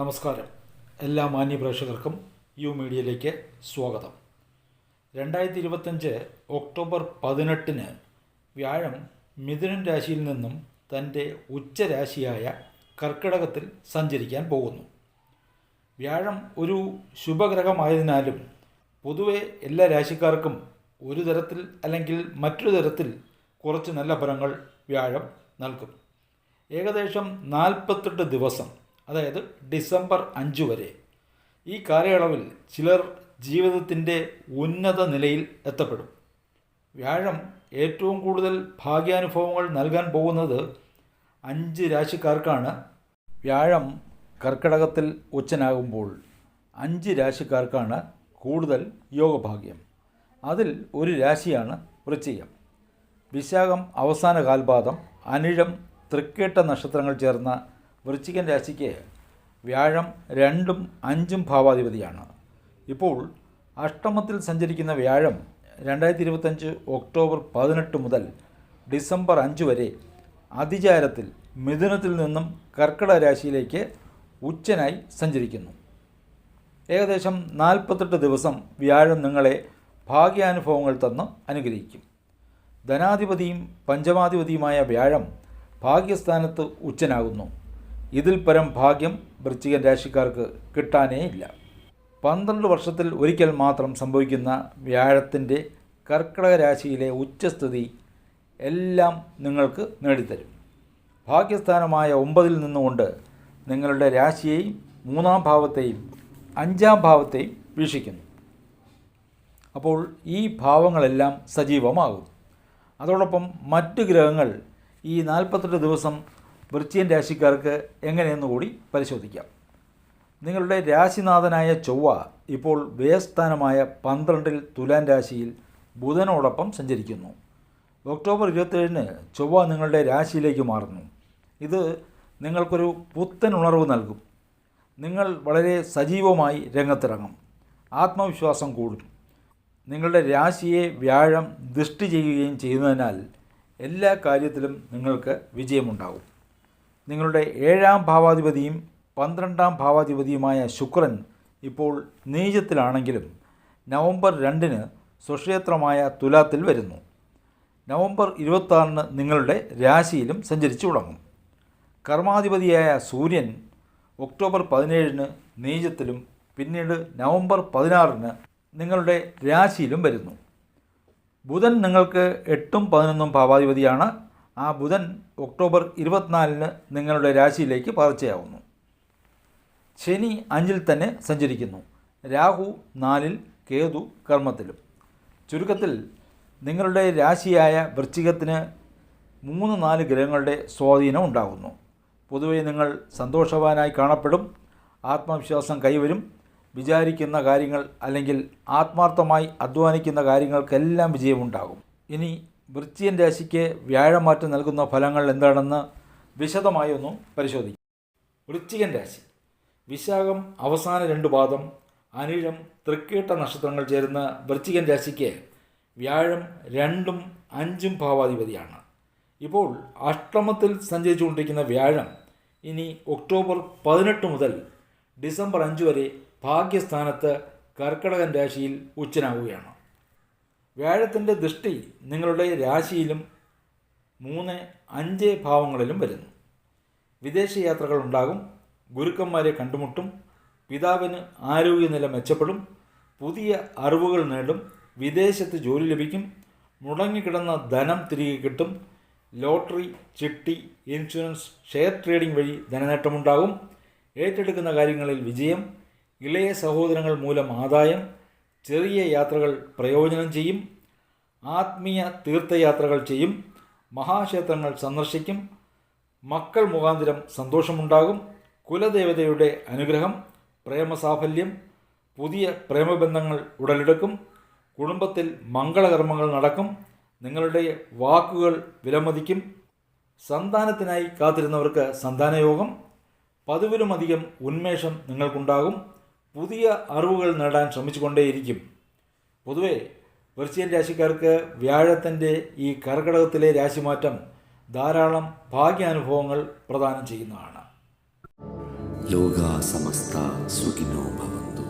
നമസ്കാരം. എല്ലാ മാന്യ പ്രേക്ഷകർക്കും യു മീഡിയയിലേക്ക് സ്വാഗതം. രണ്ടായിരത്തി ഇരുപത്തഞ്ച് ഒക്ടോബർ പതിനെട്ടിന് വ്യാഴം മിഥുനൻ രാശിയിൽ നിന്നും തന്റെ ഉച്ചരാശിയായ കർക്കിടകത്തിൽ സഞ്ചരിക്കാൻ പോകുന്നു. വ്യാഴം ഒരു ശുഭഗ്രഹമായതിനാലും പൊതുവെ എല്ലാ രാശിക്കാർക്കും ഒരു തരത്തിൽ അല്ലെങ്കിൽ മറ്റൊരു തരത്തിൽ കുറച്ച് നല്ല ഫലങ്ങൾ വ്യാഴം നൽകും. ഏകദേശം നാൽപ്പത്തെട്ട് ദിവസം അതായത് ഡിസംബർ അഞ്ച് വരെ. ഈ കാലയളവിൽ ചിലർ ജീവിതത്തിന്റെ ഉന്നത നിലയിൽ എത്തപ്പെടും. വ്യാഴം ഏറ്റവും കൂടുതൽ ഭാഗ്യാനുഭവങ്ങൾ നൽകാൻ പോകുന്നത് അഞ്ച് രാശിക്കാർക്കാണ്. വ്യാഴം കർക്കിടകത്തിൽ ഉച്ചനാകുമ്പോൾ അഞ്ച് രാശിക്കാർക്കാണ് കൂടുതൽ യോഗഭാഗ്യം. അതിൽ ഒരു രാശിയാണ് വൃശ്ചികം. വിശാഖം അവസാന കാൽപാദം അനിഴം തൃക്കേട്ട നക്ഷത്രങ്ങൾ ചേർന്ന വൃശ്ചികൻ രാശിക്ക് വ്യാഴം രണ്ടും അഞ്ചും ഭാവാധിപതിയാണ്. ഇപ്പോൾ അഷ്ടമത്തിൽ സഞ്ചരിക്കുന്ന വ്യാഴം രണ്ടായിരത്തി ഇരുപത്തഞ്ച് ഒക്ടോബർ പതിനെട്ട് മുതൽ ഡിസംബർ അഞ്ച് വരെ അതിചാരത്തിൽ മിഥുനത്തിൽ നിന്നും കർക്കിടക രാശിയിലേക്ക് ഉച്ചനായി സഞ്ചരിക്കുന്നു. ഏകദേശം നാൽപ്പത്തെട്ട് ദിവസം വ്യാഴം നിങ്ങളെ ഭാഗ്യാനുഭവങ്ങൾ തന്ന് അനുഗ്രഹിക്കും. ധനാധിപതിയും പഞ്ചമാധിപതിയുമായ വ്യാഴം ഭാഗ്യസ്ഥാനത്ത് ഉച്ചനാകുന്നു. ഇതിൽ പരം ഭാഗ്യം വൃശ്ചിക രാശിക്കാർക്ക് കിട്ടാനേ ഇല്ല പന്ത്രണ്ട് വർഷത്തിൽ ഒരിക്കൽ മാത്രം സംഭവിക്കുന്ന വ്യാഴത്തിന്റെ കർക്കിടക രാശിയിലെ ഉച്ചസ്ഥിതി എല്ലാം നിങ്ങൾക്ക് നേടിത്തരും. ഭാഗ്യസ്ഥാനമായ ഒമ്പതിൽ നിന്നുകൊണ്ട് നിങ്ങളുടെ രാശിയെയും മൂന്നാം ഭാവത്തെയും അഞ്ചാം ഭാവത്തെയും വീക്ഷിക്കുന്നു. അപ്പോൾ ഈ ഭാവങ്ങളെല്ലാം സജീവമാകും. അതോടൊപ്പം മറ്റു ഗ്രഹങ്ങൾ ഈ നാൽപ്പത്തെട്ട് ദിവസം വൃശ്ചികൻ രാശിക്കാർക്ക് എങ്ങനെയെന്ന് കൂടി പരിശോധിക്കാം. നിങ്ങളുടെ രാശിനാഥനായ ചൊവ്വ ഇപ്പോൾ വ്യയസ്ഥാനമായ പന്ത്രണ്ടിൽ തുലാൻ രാശിയിൽ ബുധനോടൊപ്പം സഞ്ചരിക്കുന്നു. ഒക്ടോബർ ഇരുപത്തേഴിന് ചൊവ്വ നിങ്ങളുടെ രാശിയിലേക്ക് മാറുന്നു. ഇത് നിങ്ങൾക്കൊരു പുത്തൻ ഉണർവ് നൽകും. നിങ്ങൾ വളരെ സജീവമായി രംഗത്തിറങ്ങും. ആത്മവിശ്വാസം കൂടും. നിങ്ങളുടെ രാശിയെ വ്യാഴം ദൃഷ്ടി ചെയ്യുകയും ചെയ്യുന്നതിനാൽ എല്ലാ കാര്യത്തിലും നിങ്ങൾക്ക് വിജയമുണ്ടാകും. നിങ്ങളുടെ ഏഴാം ഭാവാധിപതിയും പന്ത്രണ്ടാം ഭാവാധിപതിയുമായ ശുക്രൻ ഇപ്പോൾ നീചത്തിലാണെങ്കിലും നവംബർ രണ്ടിന് സ്വക്ഷേത്രമായ തുലാത്തിൽ വരുന്നു. നവംബർ ഇരുപത്താറിന് നിങ്ങളുടെ രാശിയിലും സഞ്ചരിച്ചു തുടങ്ങും. കർമാധിപതിയായ സൂര്യൻ ഒക്ടോബർ പതിനേഴിന് നീചത്തിലും പിന്നീട് നവംബർ പതിനാറിന് നിങ്ങളുടെ രാശിയിലും വരുന്നു. ബുധൻ നിങ്ങൾക്ക് എട്ടും പതിനൊന്നും ഭാവാധിപതിയാണ്. ആ ബുധൻ ഒക്ടോബർ ഇരുപത്തിനാലിന് നിങ്ങളുടെ രാശിയിലേക്ക് പകർച്ചയാവുന്നു. ശനി അഞ്ചിൽ തന്നെ സഞ്ചരിക്കുന്നു. രാഹു നാലിൽ കേതു കർമ്മത്തിലും. ചുരുക്കത്തിൽ നിങ്ങളുടെ രാശിയായ വൃശ്ചികത്തിന് മൂന്ന് നാല് ഗ്രഹങ്ങളുടെ സ്വാധീനം ഉണ്ടാകുന്നു. പൊതുവെ നിങ്ങൾ സന്തോഷവാനായി കാണപ്പെടും. ആത്മവിശ്വാസം കൈവരും. വിചാരിക്കുന്ന കാര്യങ്ങൾ അല്ലെങ്കിൽ ആത്മാർത്ഥമായി അധ്വാനിക്കുന്ന കാര്യങ്ങൾക്കെല്ലാം വിജയമുണ്ടാകും. ഇനി വൃശ്ചിയൻ രാശിക്ക് വ്യാഴമാറ്റം നൽകുന്ന ഫലങ്ങൾ എന്താണെന്ന് വിശദമായി ഒന്ന് പരിശോധിക്കും. വൃശ്ചികൻ രാശി. വിശാഖം അവസാന രണ്ട് പാദം അനിഴം തൃക്കേട്ട നക്ഷത്രങ്ങൾ ചേരുന്ന വൃശ്ചികൻ രാശിക്ക് വ്യാഴം രണ്ടും അഞ്ചും ഭാവാധിപതിയാണ്. ഇപ്പോൾ അഷ്ടമത്തിൽ സഞ്ചരിച്ചുകൊണ്ടിരിക്കുന്ന വ്യാഴം ഇനി ഒക്ടോബർ പതിനെട്ട് മുതൽ ഡിസംബർ അഞ്ച് വരെ ഭാഗ്യസ്ഥാനത്ത് കർക്കിടകൻ രാശിയിൽ ഉച്ചനാവുകയാണ്. വ്യാഴത്തിന്റെ ദൃഷ്ടി നിങ്ങളുടെ രാശിയിലും മൂന്ന് അഞ്ച് ഭാവങ്ങളിലും വരുന്നു. വിദേശ യാത്രകൾ ഉണ്ടാകും. ഗുരുക്കന്മാരെ കണ്ടുമുട്ടും. പിതാവിന് ആരോഗ്യനില മെച്ചപ്പെടും. പുതിയ അറിവുകൾ നേടും. വിദേശത്ത് ജോലി ലഭിക്കും. മുടങ്ങിക്കിടന്ന ധനം തിരികെ കിട്ടും. ലോട്ടറി ചിട്ടി ഇൻഷുറൻസ് ഷെയർ ട്രേഡിംഗ് വഴി ധനനേട്ടമുണ്ടാകും. ഏറ്റെടുക്കുന്ന കാര്യങ്ങളിൽ വിജയം. ഇളയ സഹോദരങ്ങൾ മൂലം ആദായം. ചെറിയ യാത്രകൾ പ്രയോജനം ചെയ്യും. ആത്മീയ തീർത്ഥയാത്രകൾ ചെയ്യും. മഹാക്ഷേത്രങ്ങൾ സന്ദർശിക്കും. മക്കൾ മുഖാന്തരം സന്തോഷമുണ്ടാകും. കുലദേവതയുടെ അനുഗ്രഹം പ്രേമസാഫല്യം പുതിയ പ്രേമബന്ധങ്ങൾ ഉടലെടുക്കും. കുടുംബത്തിൽ മംഗളകർമ്മങ്ങൾ നടക്കും. നിങ്ങളുടെ വാക്കുകൾ വിലമതിക്കും. സന്താനത്തിനായി കാത്തിരുന്നവർക്ക് സന്താനയോഗം. പതിവിലുമധികം ഉന്മേഷം നിങ്ങൾക്കുണ്ടാകും. പുതിയ അറിവുകൾ നേടാൻ ശ്രമിച്ചുകൊണ്ടേയിരിക്കും. പൊതുവെ വെർച്ചിയൻ രാശിക്കാർക്ക് വ്യാഴത്തിന്റെ ഈ കർക്കിടകത്തിലെ രാശിമാറ്റം ധാരാളം ഭാഗ്യാനുഭവങ്ങൾ പ്രദാനം ചെയ്യുന്നതാണ്. ലോകാസമസ്ത സുഖിനോ ഭവന്തു.